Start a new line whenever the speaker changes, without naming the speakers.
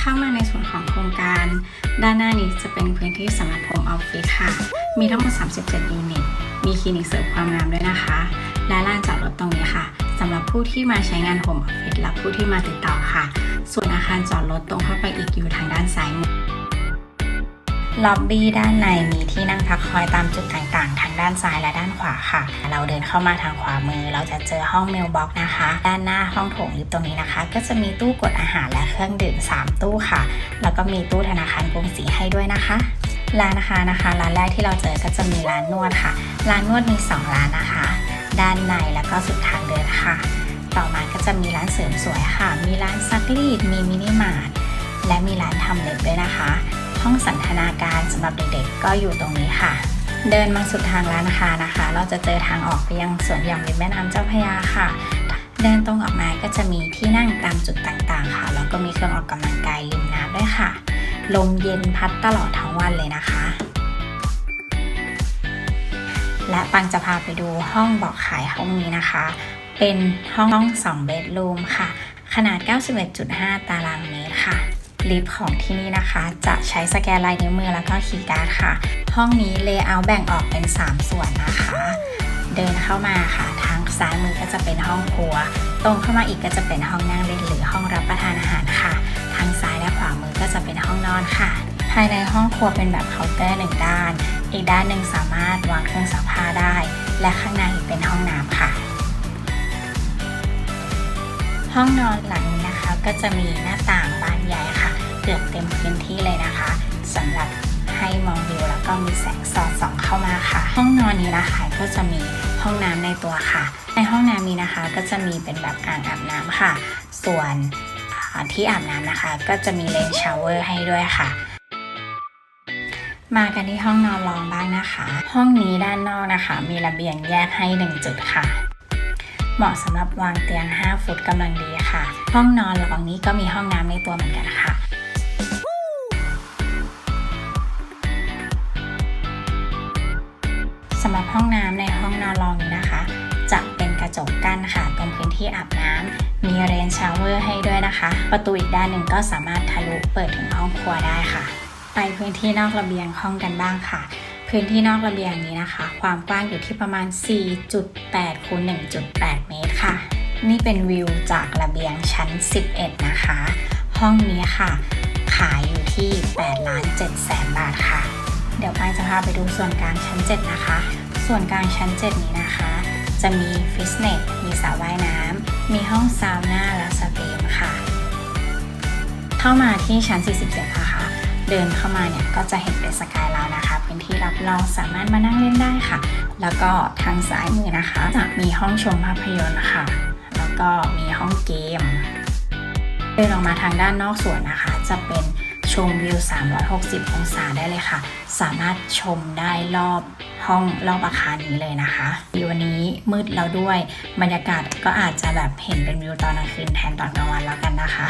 ข้ามาในส่วนของโครงการ ด้านหน้านี้จะเป็นพื้นที่สำหรับโฮมออฟฟิศค่ะ มีทั้งหมด 37 ยูนิต มีคลินิกเสริมความงามด้วยนะคะ และลานจอดรถตรงนี้ค่ะสำหรับผู้ที่มาใช้งานโฮมออฟฟิศและผู้ที่มาติดต่อค่ะ ส่วนอาคารจอดรถตรงเข้าไปอีกอยู่ทางด้านซ้ายมือล็อบบี้ด้านในมีที่นั่งพักคอยตามจุดต่างๆทาง ด้านซ้ายและด้านขวาค่ะ เราเดินเข้ามาทางขวามือ เราจะเจอห้องเมลบ็อกนะคะ ด้านหน้าห้องโถงลิฟต์ตรงนี้นะคะ ก็จะมีตู้กดอาหารและเครื่องดื่ม 3 ตู้ค่ะ แล้วก็มีตู้ธนาคารกรุงศรีให้ด้วยนะคะร้านนะคะนะคะ ร้านแรกที่เราเจอก็จะมีร้านนวดค่ะ ร้านนวดมี 2 ร้านนะคะ ด้านในแล้วก็สุดทางเดินค่ะ ต่อมาก็จะมีร้านเสริมสวยค่ะ มีร้านซักรีด มีมินิมาร์ทและมีร้านทำเล็บด้วยนะคะ ห้องสันทนาการสำหรับเด็กๆ ก็อยู่ตรงนี้ค่ะ เดินมาสุดทางร้านค้านะคะ เราจะเจอทางออกไปยังสวนหย่อมริมแม่น้ำเจ้าพระยาค่ะ เดินตรงออกมาก็จะมีที่นั่งตามจุดต่างๆ ค่ะ แล้วก็มีเครื่องออกกำลังกายริมน้ำด้วยค่ะ ลมเย็นพัดตลอดทั้งวันเลยนะคะ และปังจะพาไปดูห้องบอกขายห้องนี้นะคะ เป็นห้อง2เบดรูมค่ะ ขนาด 91.5 ตารางเมตร ลิฟต์ของที่นี่นะคะ จะใช้สแกนลายนิ้วมือแล้วก็คีย์การ์ดค่ะ ห้องนี้เลเยอร์แบ่งออกเป็น 3 ส่วนนะคะ เดินเข้ามาค่ะ ทางซ้ายมือก็จะเป็นห้องครัว ตรงเข้ามาอีกก็จะเป็นห้องนั่งเล่นหรือห้องรับประทานอาหารค่ะ ทางซ้ายและขวามือก็จะเป็นห้องนอนค่ะ ภายในห้องครัวเป็นแบบเคาน์เตอร์หนึ่งด้าน อีกด้านหนึ่งสามารถวางเครื่องซักผ้าได้ และข้างในเป็นห้องน้ำค่ะห้องนอนหลังนี้นะคะก็จะมีหน้าต่าง กือบเต็มพื้นที่เลยนะคะสำหรับให้มองวิวแล้วก็มีแสงสอดส่องเข้ามาค่ะ ห้องนอนนี้นะคะก็จะมีห้องน้ำในตัวค่ะ ในห้องน้ำนี้นะคะก็จะมีเป็นแบบอ่างอาบน้ำค่ะ ส่วนที่อาบน้ำนะคะ ก็จะมีเลนชาวเวอร์ให้ด้วยค่ะ มากันที่ห้องนอนรองบ้างนะคะ ห้องนี้ด้านนอกนะคะ มีระเบียงแยกให้หนึ่งจุดค่ะ เหมาะสำหรับวางเตียง 5 ฟุตกำลังดีค่ะ ห้องนอนรองนี้ก็มีห้องน้ำในตัวเหมือนกันค่ะ หรับห้องน้ำในห้องนอนรองนี้นะคะ จะเป็นกระจกกั้นค่ะ ตรงพื้นที่อาบน้ำมีเรนชาวเวอร์ให้ด้วยนะคะ ประตูอีกด้านหนึ่งก็สามารถทะลุเปิดถึงห้องครัวได้ค่ะ ไปพื้นที่นอกระเบียงห้องกันบ้างค่ะ พื้นที่นอกระเบียงนี้นะคะ ความกว้างอยู่ที่ประมาณ 4.8คูณ1.8 เมตรค่ะ นี่เป็นวิวจากระเบียงชั้น 11 นะคะ ห้องนี้ค่ะขายอยู่ที่8ล้าน7แสนบาทค่ะ เดี๋ยวปางจะพาไปดูส่วนกลางชั้น 7 นะคะ ส่วนกลางชั้น 7 นี้นะคะ จะมีฟิตเนส มีสระว่ายน้ำ มีห้องซาวน่าและสตรีมค่ะ เข้ามาที่ชั้น 47 นะคะ เดินเข้ามาเนี่ยก็จะเห็นเป็นสกายแล้วนะคะ พื้นที่รับรองสามารถมานั่งเล่นได้ค่ะ แล้วก็ทางซ้ายมือนะคะ จะมีห้องชมภาพยนตร์ค่ะ แล้วก็มีห้องเกม เดินออกมาทางด้านนอกสวนนะคะ จะเป็น ชมวิว 360 องศาได้เลยค่ะ สามารถชมได้รอบห้องรอบอาคารนี้เลยนะคะวิววันนี้มืดแล้วด้วย บรรยากาศก็อาจจะแบบเห็นเป็นวิวตอนกลางคืนแทนตอนกลางวันแล้วกันนะคะ